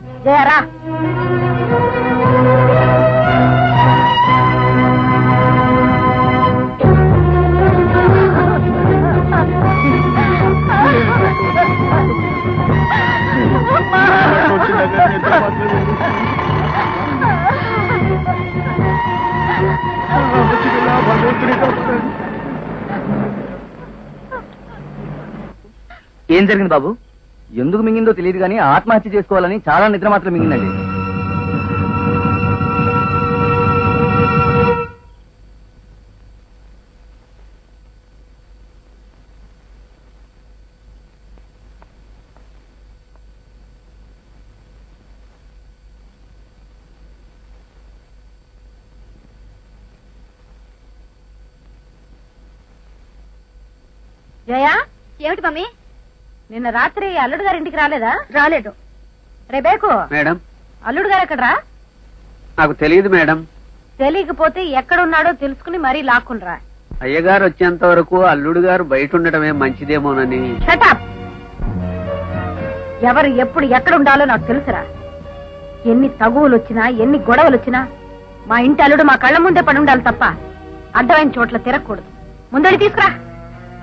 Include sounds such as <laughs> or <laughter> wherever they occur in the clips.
జయరా ఏం జరిగింది బాబు? ఎందుకు మింగిందో తెలియదు కానీ ఆత్మహత్య చేసుకోవాలని చాలా నిద్ర మాత్రం మింగిందండి. ఏమిటి మమ్మీ? నిన్న రాత్రి అల్లుడు గారి ఇంటికి రాలేదా? రాలేదు. రేబేకు మేడం. అల్లుడు గారు ఎక్కడరా? నాకు తెలియదు మేడం. తెలియకపోతే ఎక్కడున్నాడో తెలుసుకుని మరీ లాక్కునరా అయ్యగారు వచ్చేంత వరకు అల్లుడు గారు బయట ఉండటమే మంచిదేమోనని. షటప్ ఎవరు ఎప్పుడు ఎక్కడ ఉండాలో నాకు తెలుసురా. ఎన్ని తగువులు వచ్చినా ఎన్ని గొడవలు వచ్చినా మా ఇంటి అల్లుడు మా కళ్ళ ముందే పడి ఉండాలి తప్ప అడ్డమైన చోట్ల తిరగకూడదు. ముందడి తీసుకురా.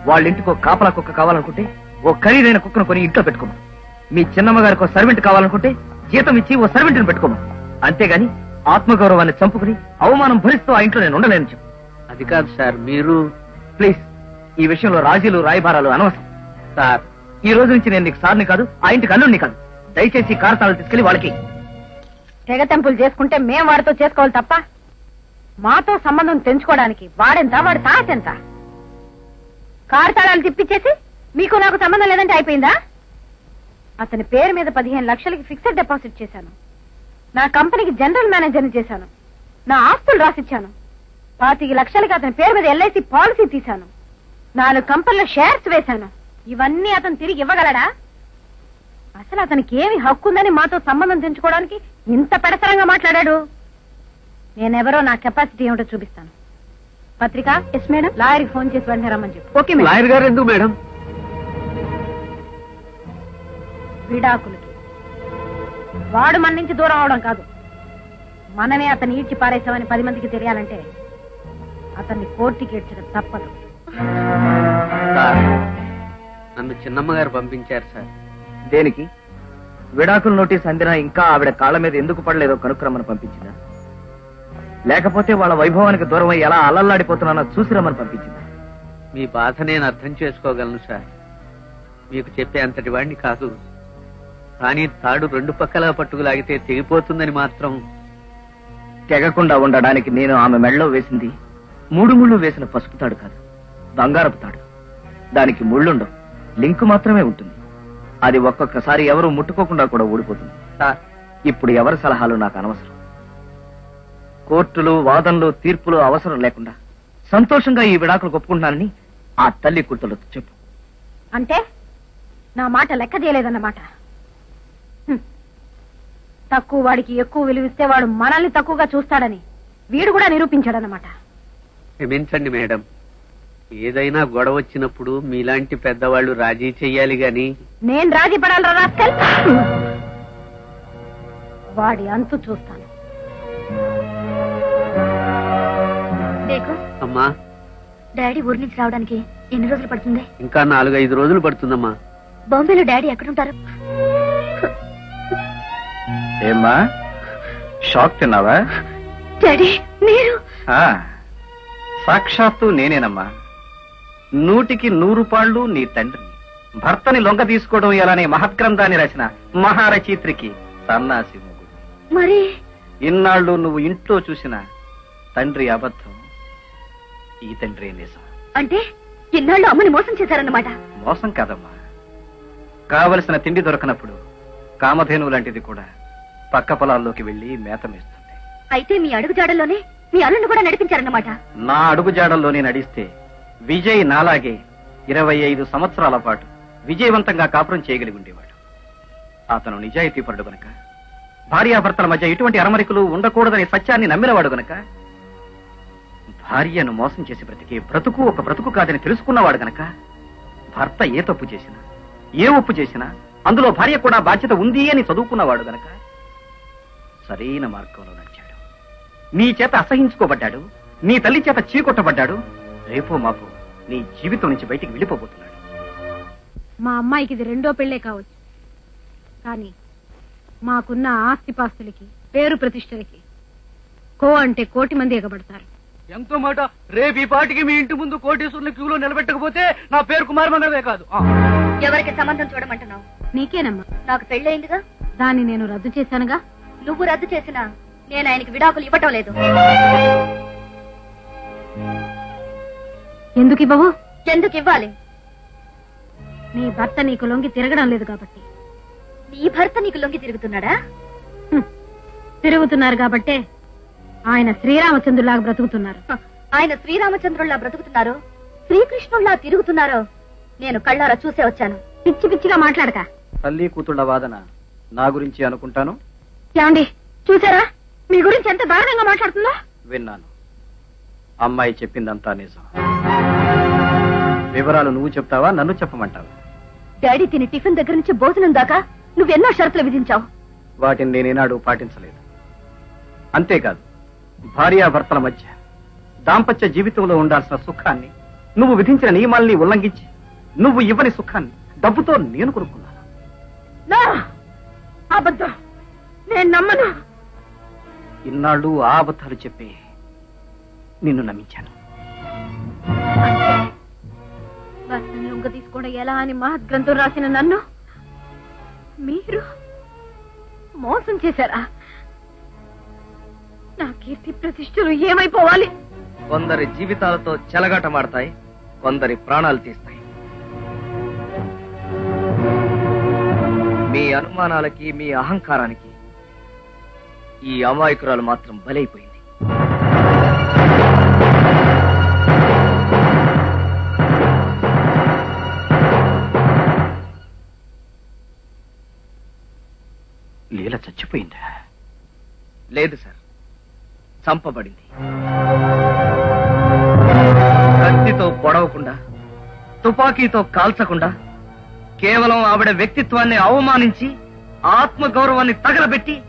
వాళ్ళ ఇంటికి ఒక కాపలా కుక్క కావాలనుకుంటే ఓ ఖరీదైన కుక్కను కొని ఇంట్లో పెట్టుకోము మీ చిన్నమ్మ గారికి ఒక సర్వెంట్ కావాలనుకుంటే జీతం ఇచ్చి ఓ సర్వెంట్ని పెట్టుకోము అంతేగాని ఆత్మగౌరవాన్ని చంపుకుని అవమానం భరిస్తూ ఆ ఇంట్లో నేను ఉండలేను చెప్పు. అది కాదు సార్ మీరు ప్లీజ్ ఈ విషయంలో రాజీలు రాయబారాలు అనవసరం. సార్. ఈ రోజు నుంచి నేను నీకు సార్ని కాదు ఆ ఇంటికి అల్లుడిని కాదు. దయచేసి కారతాలు తీసుకెళ్ళి వాళ్ళకి. తెగ తెంపులు చేసుకుంటే మేం వాడితో చేసుకోవాలి తప్ప మాతో సంబంధం తెంచుకోవడానికి వాడెంత వాడి తాతెంత కారు తాళాలు తిప్పిచ్చేసి మీకు నాకు సంబంధం లేదంటే అయిపోయిందా? అతని పేరు మీద పదిహేను లక్షలకి ఫిక్స్డ్ డిపాజిట్ చేశాను. నా కంపెనీకి జనరల్ మేనేజర్ని చేశాను. నా ఆస్తులు రాసిచ్చాను. పాతిక లక్షలకి అతని పేరు మీద ఎల్ఐసి పాలసీ తీశాను. నాలుగు కంపెనీలో షేర్స్ వేశాను. ఇవన్నీ అతను తిరిగి ఇవ్వగలడా? అసలు అతనికి ఏమి హక్కు ఉందని మాతో సంబంధం తెంచుకోవడానికి ఇంత పెడసరంగా మాట్లాడాడు? నేనెవరో నా కెపాసిటీ ఏమిటో చూపిస్తాను. పత్రిక? ఎస్ మేడం లాయర్కి ఫోన్ చేసి వెంటనే రమ్మని చెప్పు. ఓకే మేడం లాయర్ గారు ఎందుకు మేడం విడాకులకి. వాడు మన నుంచి దూరం అవడం కాదు. మనమే అతన్ని ఈడ్చి పారేసామని పది మందికి తెలియాలంటే అతన్ని కోర్టుకి ఈడ్చడం తప్పదు. సార్ నన్ను చిన్నమ్మ గారు పంపించారు సార్. దేనికి? విడాకుల నోటీస్ అందినా ఇంకా ఆవిడ కాళ్ళ మీద ఎందుకు పడలేదో కనుక్కురమ్మని పంపించిందా? లేకపోతే వాళ్ళ వైభవానికి దూరం అయ్యి ఎలా అల్లల్లాడిపోతున్నానో చూసి రమ్మని పంపించిందా? మీ బాధ నేను అర్థం చేసుకోగలను సార్. మీకు చెప్పే అంతటి వాడిని కాదు. కానీ తాడు రెండు పక్కల పట్టుకులాగితే తెగిపోతుందని మాత్రం తెగకుండా ఉండడానికి నేను ఆమె మెడలో వేసింది మూడు ముళ్ళు వేసిన పసుపు తాడు కాదు బంగారపు తాడు. దానికి ముళ్ళుండవు లింక్ మాత్రమే ఉంటుంది. అది ఒక్కొక్కసారి ఎవరు ముట్టుకోకుండా కూడా ఊడిపోతుంది. సార్. ఇప్పుడు ఎవరి సలహాలు నాకు అనవసరం. కోర్టులు వాదనలు తీర్పులు అవసరం లేకుండా సంతోషంగా ఈ విడాకులు ఒప్పుకుంటున్నానని ఆ తల్లి కూతురు చెప్పు. అంటే నా మాట లెక్క చేయలేదన్నమాట. తక్కువ వాడికి ఎక్కువ విలువిస్తే వాడు మనల్ని తక్కువగా చూస్తాడని వీడు కూడా నిరూపించాడన్నమాట. క్షమించండి మేడం. ఏదైనా గొడవ వచ్చినప్పుడు మీలాంటి పెద్దవాళ్ళు రాజీ చెయ్యాలి గాని. నేను రాజీ పడాలరా రాస్కల్. వాడి అంతు చూస్తాను. అమ్మా. డాడీ ఊరి నుంచి రావడానికి ఎన్ని రోజులు పడుతుంది? ఇంకా నాలుగైదు రోజులు పడుతుందమ్మా. బాంబేలో డాడీ ఎక్కడుంటారు? ఏమ్మా? షాక్ తిన్నావా? డాడీ మీరు? సాక్షాత్తు నేనేనమ్మా. నూటికి నూరు పాళ్ళు నీ తండ్రిని భర్తని లొంగ తీసుకోవడం ఎలానే మహత్గ్రంథాన్ని రాసిన మహారచయిత్రికి సన్నాసి మొగుడు. మరి? ఇన్నాళ్ళు నువ్వు ఇంట్లో చూసిన తండ్రి అబద్ధం ఈ తండ్రి నిజం. అంటే ఇన్నాళ్ళు అమ్మని మోసం చేశారన్నమాట. మోసం కాదమ్మా. కావలసిన తిండి దొరకనప్పుడు కామధేను లాంటిది కూడా పక్క పొలాల్లోకి వెళ్ళి మేత మేస్తుంది. అయితే మీ అడుగు జాడల్లోనే మీ అల్లుని కూడా నడిపించారన్నమాట. నా అడుగు జాడల్లోనే నడిస్తే విజయ్ నాలాగే ఇరవై ఐదు సంవత్సరాల పాటు విజయవంతంగా కాపురం చేయగలిగి ఉండేవాడు. అతను నిజాయితీపరుడు గనక భార్యాభర్తల మధ్య ఎటువంటి అరమరికలు ఉండకూడదనే సత్యాన్ని నమ్మినవాడు గనక భార్యను మోసం చేసి బ్రతికే బ్రతుకు ఒక బ్రతుకు కాదని తెలుసుకున్నవాడు గనక భర్త ఏ తప్పు చేసినా ఏ ఒప్పు చేసినా అందులో భార్య కూడా బాధ్యత ఉంది అని చదువుకున్నవాడు గనక సరైన మార్గంలో నడిచాడు. నీ చేత అసహించుకోబడ్డాడు. నీ తల్లి చేత చీకొట్టబడ్డాడు. రేపో మాపో నీ జీవితం నుంచి బయటికి వెళ్ళిపోబోతున్నాడు. మా అమ్మాయికి ఇది రెండో పెళ్ళే కావచ్చు. కానీ మాకున్న ఆస్తిపాస్తులకి పేరు ప్రతిష్టలకి కో అంటే కోటి మంది ఎగబడతారు. ఎంతో మాట? రేపు ఈ పాటికి మీ ఇంటి ముందు కోటేశ్వరుల క్యూలో నిలబెట్టకపోతే నా పేరు కుమార్ మంగళవే కాదు. ఎవరికి సంబంధం చూడమంటున్నావు? నీకేనమ్మా. నాకు పెళ్ళయిందిగా? దాన్ని నేను రద్దు చేశానుగా? నువ్వు రద్దు చేసినా నేను ఆయనకి విడాకులు ఇవ్వటం లేదు. ఎందుకు ఇవ్వవు? ఎందుకు ఇవ్వాలి? నీ భర్త నీకు లొంగి తిరగడం లేదు కాబట్టి. నీ భర్త నీకు లొంగి తిరుగుతున్నాడా. తిరుగుతున్నారు కాబట్టే ఆయన శ్రీరామచంద్రులాగా బ్రతుకుతున్నారు. ఆయన శ్రీరామచంద్రుల్లా బ్రతుకుతున్నారు? శ్రీకృష్ణుల్లా తిరుగుతున్నారో నేను కళ్ళారా చూసే వచ్చాను. పిచ్చి పిచ్చిగా మాట్లాడక. తల్లి కూతుళ్ళ వాదన నా గురించి అనుకుంటాను? ఏమండి చూసారా మీ గురించి ఎంత దారుణంగా మాట్లాడుతుందో? విన్నాను. అమ్మాయి చెప్పిందంతా నిజం. వివరాలు నువ్వు చెప్తావా నన్ను చెప్పమంటావా? డాడీ తిని టిఫిన్ దగ్గర నుంచి భోజనం దాకా నువ్వెన్నో షరతులు విధించావు. వాటిని నేనేనాడు పాటించలేదు. అంతేకాదు భార్యాభర్తల మధ్య దాంపత్య జీవితంలో ఉండాల్సిన సుఖాన్ని నువ్వు విధించిన నియమాల్ని ఉల్లంఘించి నువ్వు ఇవ్వని సుఖాన్ని డబ్బుతో నేను కొనుక్కున్నాను. అబద్ధం! నేను నమ్మను. ఇన్నాళ్ళు ఆ అబద్ధాలు చెప్పి నిన్ను నమ్మించాను. లొంగ తీసుకోవడం ఎలా అని మహద్గ్రంథం రాసిన నన్ను మీరు మోసం చేశారా? నా కీర్తి ప్రతిష్టలు ఏమైపోవాలి? కొందరి జీవితాలతో చెలగాటమాడతాయి కొందరి ప్రాణాలు తీస్తాయి. మీ అనుమానాలకి మీ అహంకారానికి ఈ అమాయకురాలు మాత్రం బలైపోయింది. లీల చచ్చిపోయిందా? లేదు సార్. చంపబడింది. కత్తితో పొడవకుండా తుపాకీతో కాల్చకుండా కేవలం ఆవిడ వ్యక్తిత్వాన్ని అవమానించి ఆత్మ గౌరవాన్ని తగలబెట్టి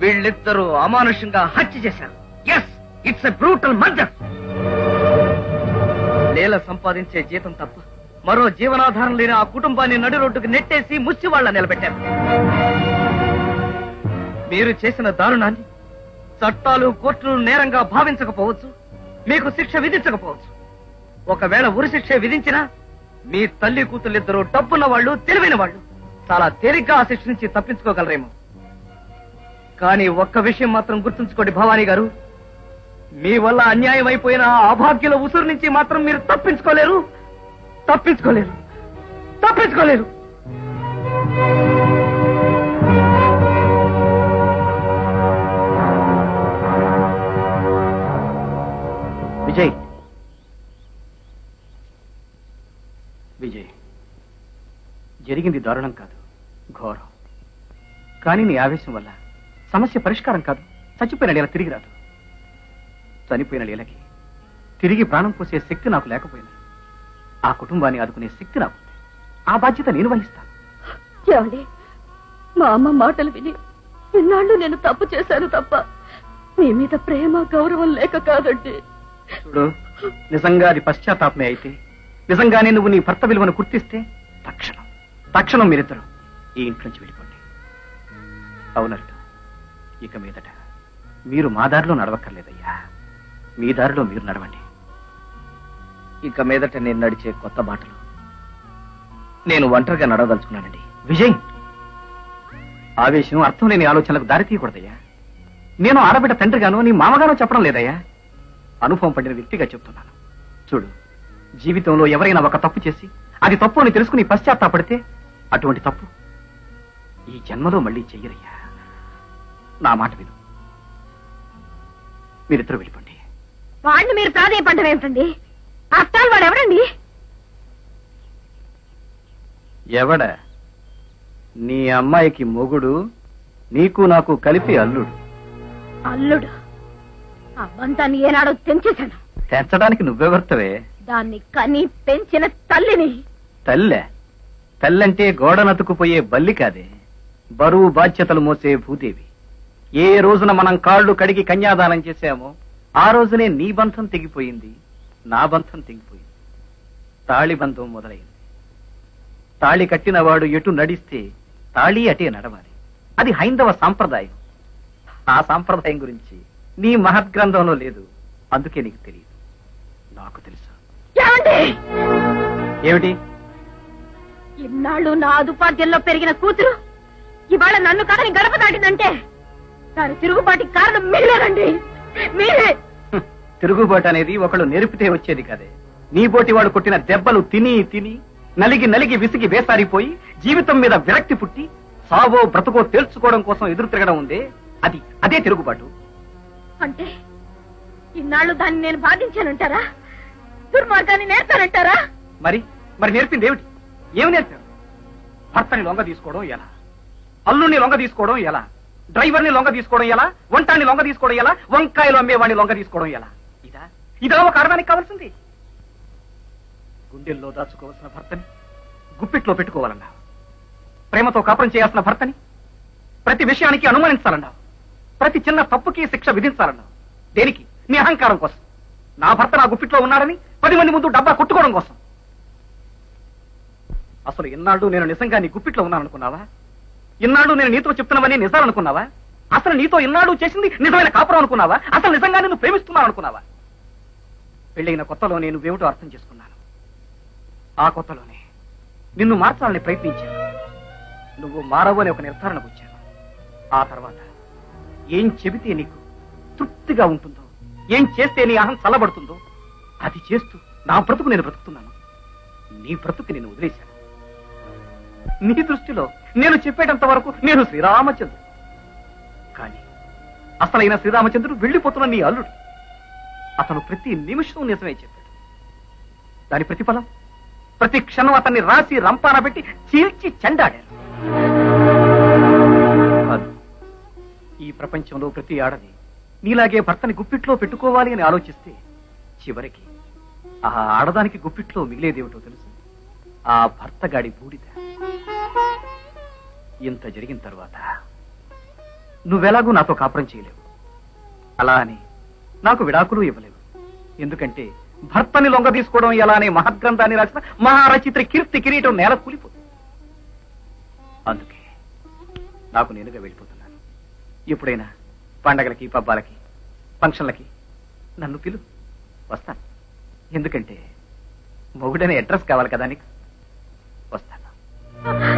వీళ్ళిద్దరూ అమానుషంగా హత్య చేశారు. Yes it's a brutal murder నేల సంపాదించే జీతం తప్ప. మరో జీవనాధారం లేని ఆ కుటుంబాన్ని నడి రోడ్డుకు నెట్టేసి ముచ్చి వాళ్ళ నిలబెట్టారు. మీరు చేసిన దారుణాన్ని చట్టాలు కోర్టులు నేరంగా భావించకపోవచ్చు. మీకు శిక్ష విధించకపోవచ్చు. ఒకవేళ ఉరి శిక్ష విధించినా మీ తల్లి కూతుళ్ళిద్దరూ డబ్బున్న వాళ్ళు తెలివైన వాళ్ళు చాలా తేలిగ్గా ఆ శిక్ష నుంచి తప్పించుకోగలరేమో. కానీ ఒక్క విషయం మాత్రం గుర్తుంచుకోండి భవానీ గారు. మీ వల్ల అన్యాయం అయిపోయిన అభాగ్యుల ఉసురు నుంచి మాత్రం మీరు తప్పించుకోలేరు. తప్పించుకోలేరు. తప్పించుకోలేరు. విజయ్. విజయ్. జరిగింది దారుణం కాదు. ఘోరం. కానీ నీ ఆవేశం వల్ల సమస్య పరిష్కారం కాదు. చచ్చిపోయిన లీల తిరిగి రాదు. చనిపోయిన లీలకి తిరిగి ప్రాణం పోసే శక్తి నాకు లేకపోయింది. ఆ కుటుంబాన్ని ఆదుకునే శక్తి నాకు. ఆ బాధ్యత నేను వహిస్తాను. ఏమండి మా అమ్మ మాటలు విని ఇన్నాళ్ళు నేను తప్పు చేశాను తప్ప మీ మీద ప్రేమ గౌరవం లేక కాదండి. చూడు నిజంగా అది పశ్చాత్తాపమే అయితే నిజంగానే నువ్వు నీ భర్త విలువను గుర్తిస్తే తక్షణం తక్షణం మీరిద్దరు ఈ ఇంటి నుంచి వెళ్ళిపోండి. అవునట్టు ఇక మీదట మీరు మా దారిలో నడవక్కర్లేదయ్యా. మీ దారిలో మీరు నడవండి. ఇక మీదట నేను నడిచే కొత్త బాటలు నేను ఒంటరిగా నడవదలుచుకున్నానండి. విజయ్! ఆవేశం అర్థం లేని ఆలోచనలకు దారి తీయకూడదయ్యా. నేను ఆడబిడ్డ తండ్రిగాను నీ మామగానో చెప్పడం లేదయ్యా. అనుభవం పడిన వ్యక్తిగా చెప్తున్నాను. చూడు జీవితంలో ఎవరైనా ఒక తప్పు చేసి అది తప్పు అని తెలుసుకుని పశ్చాత్తాపడితే అటువంటి తప్పు ఈ జన్మలో మళ్ళీ చెయ్యరయ్యా. నా మాట విను. మీరిద్దరు వెళ్ళిపోండి. వాడిని మీరు ప్రాధాయపడ్డం ఏమిటండి? అత్తాలు వాడు ఎవరండి ఎవడ? నీ అమ్మాయికి మొగుడు నీకు నాకు కలిపి అల్లుడు. అల్లుడు? బంతాన్ని ఏనాడో తెంచేశాను. తెంచడానికి నువ్వెవర్తవే? దాన్ని కని పెంచిన తల్లిని. తల్లె. తల్లంటే గోడనతుకుపోయే బల్లి కాదే. బరువు బాధ్యతలు మోసే భూదేవి. ఏ రోజున మనం కాళ్ళు కడిగి కన్యాదానం చేశామో ఆ రోజునే నీ బంధం తెగిపోయింది నా బంధం తెగిపోయింది. తాళి బంధం మొదలైంది. తాళి కట్టినవాడు ఎటు నడిస్తే తాళి అటే నడవాలి. అది హైందవ సాంప్రదాయం. ఆ సాంప్రదాయం గురించి నీ మహద్గ్రంథంలో లేదు. అందుకే నీకు తెలియదు. నాకు తెలుసు? ఏమిటి? ఇన్నాళ్ళు నా అదుపాద్యంలో పెరిగిన కూతురు ఇవాళ నన్ను కాదని గడప దాటిందంటే దాని తిరుగుబాటికి కారణం మీరేనండి మీరే. తిరుగుబాటు అనేది ఒకళ్ళు నేర్పితే వచ్చేది కదే. నీ పోటీ వాడు కొట్టిన దెబ్బలు తిని తిని నలిగి నలిగి విసిగి వేసారిపోయి జీవితం మీద విరక్తి పుట్టి సావో బ్రతుకో తేల్చుకోవడం కోసం ఎదురు తిరగడం ఉందే అది అదే తిరుగుబాటు. అంటే ఇన్నాళ్ళు దాన్ని నేను బాధించానంటారా? దుర్మార్గాన్ని నేర్పానంటారా? మరి మరి నేర్పింది ఏమిటి? ఏమి నేర్పారు? భర్తని లొంగ తీసుకోవడం ఎలా? అల్లుని లొంగ తీసుకోవడం ఎలా? డ్రైవర్ని లొంగ తీసుకోవడం ఎలా? వంటాన్ని లొంగ తీసుకోవడం ఎలా? వంకాయలు అమ్మేవాడిని లొంగ తీసుకోవడం ఎలా? ఇదా? ఇదా ఒక ఆడదానికి కావాల్సింది. గుండెల్లో దాచుకోవాల్సిన భర్తని గుప్పిట్లో పెట్టుకోవాలన్నా ప్రేమతో కాపురం చేయాల్సిన భర్తని ప్రతి విషయానికి అనుమానించాలన్నా ప్రతి చిన్న తప్పుకి శిక్ష విధించాలన్నా దేనికి? నీ అహంకారం కోసం. నా భర్త నా గుప్పిట్లో ఉన్నాడని పది మంది ముందు డబ్బా కొట్టుకోవడం కోసం. అసలు ఇన్నాళ్ళు నేను నిజంగా నీ గుప్పిట్లో ఉన్నాననుకున్నావా? అనుకున్నావా ఇన్నాళ్ళు నేను నీతో చెప్తున్నవన్నీ నిజాలనుకున్నావా? అసలు నీతో ఇన్నాడు చేసింది నిజమైన కాపురం అనుకున్నావా? అసలు నిజంగా నిన్ను ప్రేమిస్తున్నావు అనుకున్నావా? పెళ్ళైన కొత్తలో నేను వేవుటో అర్థం చేసుకున్నాను. ఆ కొత్తలోనే నిన్ను మార్చాలని ప్రయత్నించాను. నువ్వు మారవు అని ఒక నిర్ధారణకు వచ్చాను. ఆ తర్వాత ఏం చెబితే నీకు తృప్తిగా ఉంటుందో ఏం చేస్తే నీ అహం చల్లబడుతుందో అది చేస్తూ నా బ్రతుకు నేను బ్రతుకుతున్నాను. నీ బ్రతుకు నేను వదిలేశాను. నీ దృష్టిలో నేను చెప్పేటంత వరకు నేను శ్రీరామచంద్రుడు. కానీ అసలైన శ్రీరామచంద్రుడు వెళ్ళిపోతున్న నీ అల్లుడు. అతను ప్రతి నిమిషం నిజమే చెప్పాడు. దాని ప్రతిఫలం? ప్రతి క్షణం అతన్ని రాసి రంపాన పెట్టి చీల్చి చెండాడారు ఈ ప్రపంచంలో ప్రతి ఆడది నీలాగే భర్తని గుప్పిట్లో పెట్టుకోవాలి అని ఆలోచిస్తే చివరికి ఆ ఆడదానికి గుప్పిట్లో మిగిలేదేమిటో తెలుసు. ఆ భర్తగాడి బూడిద. ఇంత జరిగిన తర్వాత నువ్వెలాగూ నాతో కాపురం చేయలేవు. అలా అని నాకు విడాకులు ఇవ్వలేవు. ఎందుకంటే భర్తని లొంగ తీసుకోవడం ఎలా అనే మహద్గ్రంథాన్ని రాసిన మహారచిత్ర కీర్తి కిరీటం నేల కూలిపోతుంది. అందుకే నాకు నేనుగా వెళ్ళిపోతున్నాను. ఎప్పుడైనా పండగలకి పబ్బాలకి ఫంక్షన్లకి నన్ను పిలు. వస్తాను. ఎందుకంటే మొగుడనే అడ్రస్ కావాలి కదా నీకు? వస్తాను. <laughs>